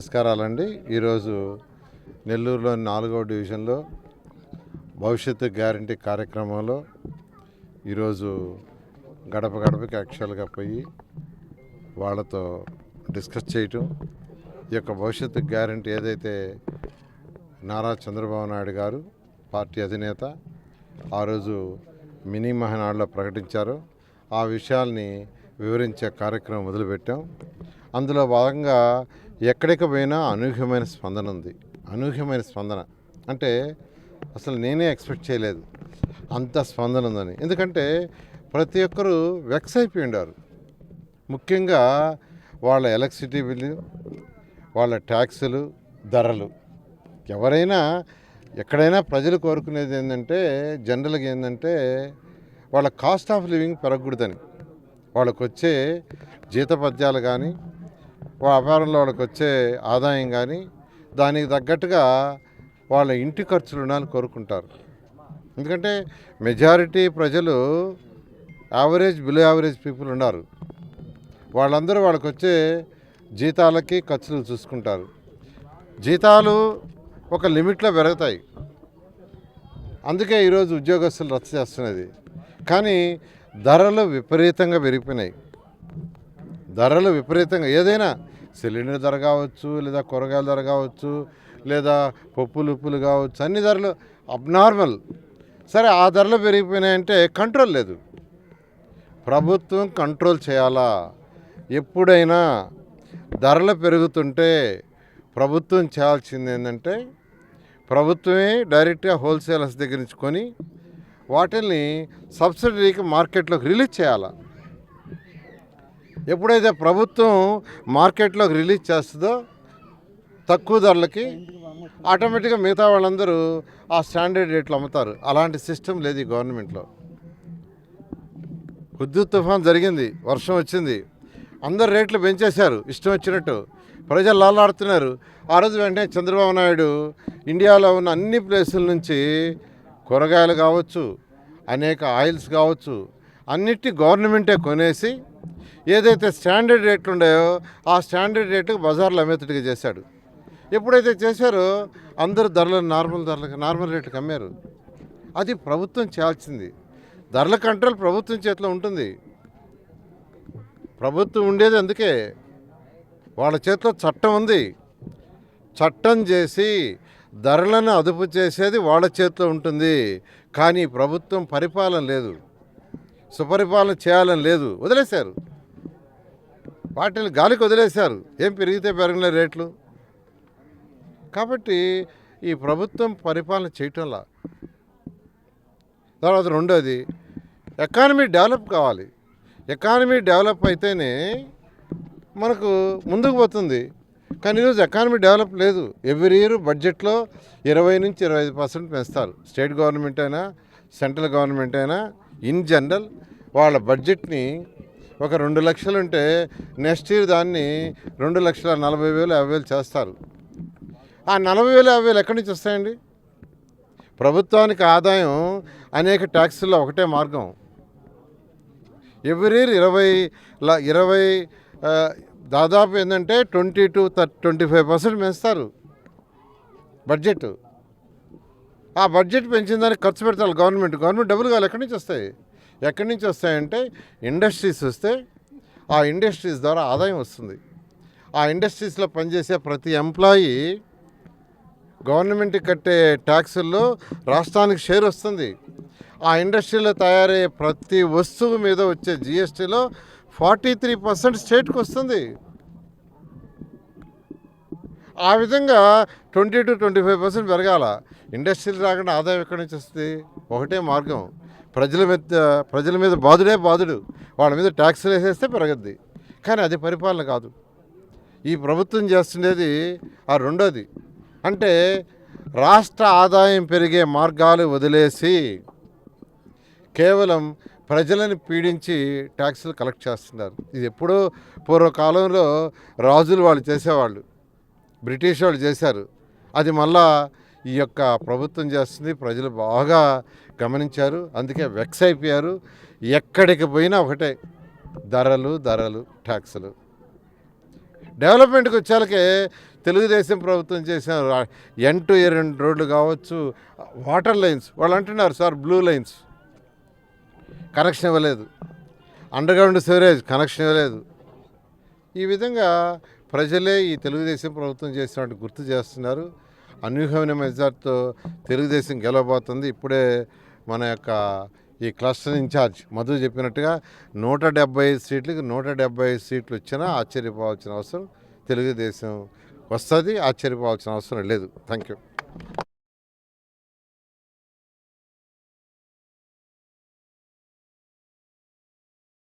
నమస్కారాలండి. ఈరోజు నెల్లూరులోని నాలుగో డివిజన్లో భవిష్యత్తు గ్యారంటీ కార్యక్రమంలో ఈరోజు గడప గడపకి యాక్చువల్గా పోయి వాళ్ళతో డిస్కస్ చేయటం ఈ యొక్క భవిష్యత్తు గ్యారంటీ ఏదైతే నారా చంద్రబాబు నాయుడు గారు పార్టీ అధినేత ఆ రోజు మినీ మహానాడులో ప్రకటించారో. ఆ విషయాల్ని వివరించే కార్యక్రమం మొదలుపెట్టాం. అందులో భాగంగా ఎక్కడికి పోయినా అనూహ్యమైన స్పందన ఉంది. అనూహ్యమైన స్పందన. అంటే అసలు నేనే ఎక్స్పెక్ట్ చేయలేదు. అంత స్పందన ఉందని. ఎందుకంటే ప్రతి ఒక్కరూ వెక్స్ అయిపోయి ఉండారు. ముఖ్యంగా వాళ్ళ ఎలక్ట్రిసిటీ బిల్లు వాళ్ళ ట్యాక్సులు ధరలు. ఎవరైనా ఎక్కడైనా ప్రజలు కోరుకునేది ఏంటంటే జనరల్గా ఏంటంటే వాళ్ళ కాస్ట్ ఆఫ్ లివింగ్ పెరగకూడదని. వాళ్ళకు వచ్చే జీతపద్యాలు కానీ వ్యాపారంలో వాళ్ళకి వచ్చే ఆదాయం కానీ దానికి తగ్గట్టుగా వాళ్ళ ఇంటి ఖర్చులు ఉండాలని కోరుకుంటారు. ఎందుకంటే మెజారిటీ ప్రజలు యావరేజ్ బిలో యావరేజ్ పీపుల్ ఉన్నారు. వాళ్ళందరూ వాళ్ళకి వచ్చే జీతాలకి ఖర్చులు చూసుకుంటారు. జీతాలు ఒక లిమిట్లో పెరుగుతాయి. అందుకే ఈరోజు ఉద్యోగస్తులు రచ్చ చేస్తున్నది. కానీ ధరలు విపరీతంగా పెరిగిపోయినాయి. ధరలు విపరీతంగా ఏదైనా సిలిండర్ ధర కావచ్చు లేదా కూరగాయల ధర కావచ్చు లేదా పప్పులు ఉప్పులు కావచ్చు అన్ని ధరలు అబ్నార్మల్. సరే ఆ ధరలు పెరిగిపోయినాయంటే కంట్రోల్ లేదు. ప్రభుత్వం కంట్రోల్ చేయాలా? ఎప్పుడైనా ధరలు పెరుగుతుంటే ప్రభుత్వం చేయాల్సింది ఏంటంటే ప్రభుత్వమే డైరెక్ట్గా హోల్సేలర్స్ దగ్గర నుంచి కొని వాటిని సబ్సిడీకి మార్కెట్లోకి రిలీజ్ చేయాలా? ఎప్పుడైతే ప్రభుత్వం మార్కెట్లోకి రిలీజ్ చేస్తుందో తక్కువ ధరలకి ఆటోమేటిక్గా మిగతా వాళ్ళందరూ ఆ స్టాండర్డ్ రేట్లు అమ్ముతారు. అలాంటి సిస్టమ్ లేదు ఈ గవర్నమెంట్లో. హుద్దు తుఫాన్ జరిగింది వర్షం వచ్చింది. అందరు రేట్లు పెంచేశారు ఇష్టం వచ్చినట్టు. ప్రజలు లాలాడుతున్నారు. ఆ రోజు వెంటనే చంద్రబాబు నాయుడు ఇండియాలో ఉన్న అన్ని ప్లేసుల నుంచి కూరగాయలు కావచ్చు అనేక ఆయిల్స్ కావచ్చు అన్నిటి గవర్నమెంటే కొనేసి ఏదైతే స్టాండర్డ్ రేట్లు ఉన్నాయో ఆ స్టాండర్డ్ రేటుకు బజార్లో అమ్మేటట్టుగా చేశాడు. ఎప్పుడైతే చేశారో అందరూ ధరలను నార్మల్ ధరలకు నార్మల్ రేట్లకు అమ్మారు. అది ప్రభుత్వం చేయాల్సింది. ధరల కంట్రోల్ ప్రభుత్వం చేతిలో ఉంటుంది. ప్రభుత్వం ఉండేది అందుకే. వాళ్ళ చేతిలో చట్టం ఉంది. చట్టం చేసి ధరలను అదుపు చేసేది వాళ్ళ చేతిలో ఉంటుంది. కానీ ప్రభుత్వం పరిపాలన లేదు. సుపరిపాలన చేయాలని లేదు. వదిలేశారు. వాటిని గాలికి వదిలేశారు ఏం పెరిగితే పెరగలే రేట్లు. కాబట్టి ఈ ప్రభుత్వం పరిపాలన చేయటంలా తర్వాత రెండోది ఎకానమీ డెవలప్ కావాలి. ఎకానమీ డెవలప్ అయితేనే మనకు ముందుకు పోతుంది. కానీ ఈరోజు ఎకానమీ డెవలప్ లేదు. ఎవ్రీ ఇయర్ బడ్జెట్లో ఇరవై నుంచి ఇరవై ఐదు పర్సెంట్ పెంచుతారు. స్టేట్ గవర్నమెంట్ అయినా సెంట్రల్ గవర్నమెంట్ అయినా ఇన్ జనరల్ వాళ్ళ బడ్జెట్ని ఒక రెండు లక్షలు ఉంటే నెక్స్ట్ ఇయర్ దాన్ని రెండు లక్షల నలభై వేలు యాభై వేలు చేస్తారు. ఆ నలభై వేలు యాభై వేలు ఎక్కడి నుంచి వస్తాయండి? ప్రభుత్వానికి ఆదాయం అనేక ట్యాక్సుల్లో ఒకటే మార్గం. ఎవ్రీ ఇయర్ ఇరవై ల- ఇరవై దాదాపు ఏంటంటే twenty to twenty five percent పెంచుతారు. బడ్జెట్. ఆ బడ్జెట్ పెంచిన దానికి ఖర్చు పెడతారు గవర్నమెంట్. గవర్నమెంట్ డబ్బులు కావాలి ఎక్కడి నుంచి వస్తాయి? ఎక్కడి నుంచి వస్తాయంటే ఇండస్ట్రీస్ వస్తే ఆ ఇండస్ట్రీస్ ద్వారా ఆదాయం వస్తుంది. ఆ ఇండస్ట్రీస్లో పనిచేసే ప్రతి ఎంప్లాయీ గవర్నమెంట్కి కట్టే ట్యాక్సుల్లో రాష్ట్రానికి షేర్ వస్తుంది. ఆ ఇండస్ట్రీలో తయారయ్యే ప్రతి వస్తువు మీద వచ్చే జిఎస్టీలో ఫార్టీ త్రీ పర్సెంట్ స్టేట్కి వస్తుంది. ఆ విధంగా twenty to twenty five percent పెరగాల. ఇండస్ట్రీలు రాకుండా ఆదాయం ఎక్కడి నుంచి వస్తుంది? ఒకటే మార్గం. ప్రజల మీద ప్రజల మీద బాధుడే బాధుడు. వాళ్ళ మీద ట్యాక్సులు వేసేస్తే పెరగద్ది. కానీ అది పరిపాలన కాదు. ఈ ప్రభుత్వం చేస్తుండేది ఆ రెండోది. అంటే రాష్ట్ర ఆదాయం పెరిగే మార్గాలు వదిలేసి కేవలం ప్రజలను పీడించి ట్యాక్సులు కలెక్ట్ చేస్తున్నారు. ఇది ఎప్పుడో పూర్వకాలంలో రాజులు వాళ్ళు చేసేవాళ్ళు. బ్రిటిష్ వాళ్ళు చేశారు. అది మళ్ళా ఈ యొక్క ప్రభుత్వం చేస్తుంది. ప్రజలు బాగా గమనించారు. అందుకే వెక్స్ అయిపోయారు. ఎక్కడికి పోయినా ఒకటే ధరలు ధరలు ట్యాక్సులు డెవలప్మెంట్కి వచ్చేలకే తెలుగుదేశం ప్రభుత్వం చేసిన ఎన్ టు ఎన్ రోడ్లు కావచ్చు వాటర్ లైన్స్ వాళ్ళు అంటున్నారు సార్ బ్లూ లైన్స్ కనెక్షన్ ఇవ్వలేదు. అండర్ గ్రౌండ్ సివరేజ్ కనెక్షన్ ఇవ్వలేదు. ఈ విధంగా ప్రజలే ఈ తెలుగుదేశం ప్రభుత్వం చేసినట్టు గుర్తు చేస్తున్నారు. అన్యూహమైన మెజార్టీతో తెలుగుదేశం గెలవబోతుంది. ఇప్పుడే మన యొక్క ఈ క్లస్టర్ ఇన్ఛార్జ్ మధు చెప్పినట్టుగా నూట డెబ్బై ఐదు సీట్లకి నూట డెబ్బై ఐదు సీట్లు వచ్చినా ఆశ్చర్యపోవాల్సిన అవసరం తెలుగుదేశం వస్తుంది ఆశ్చర్యపోవాల్సిన అవసరం లేదు. Thank you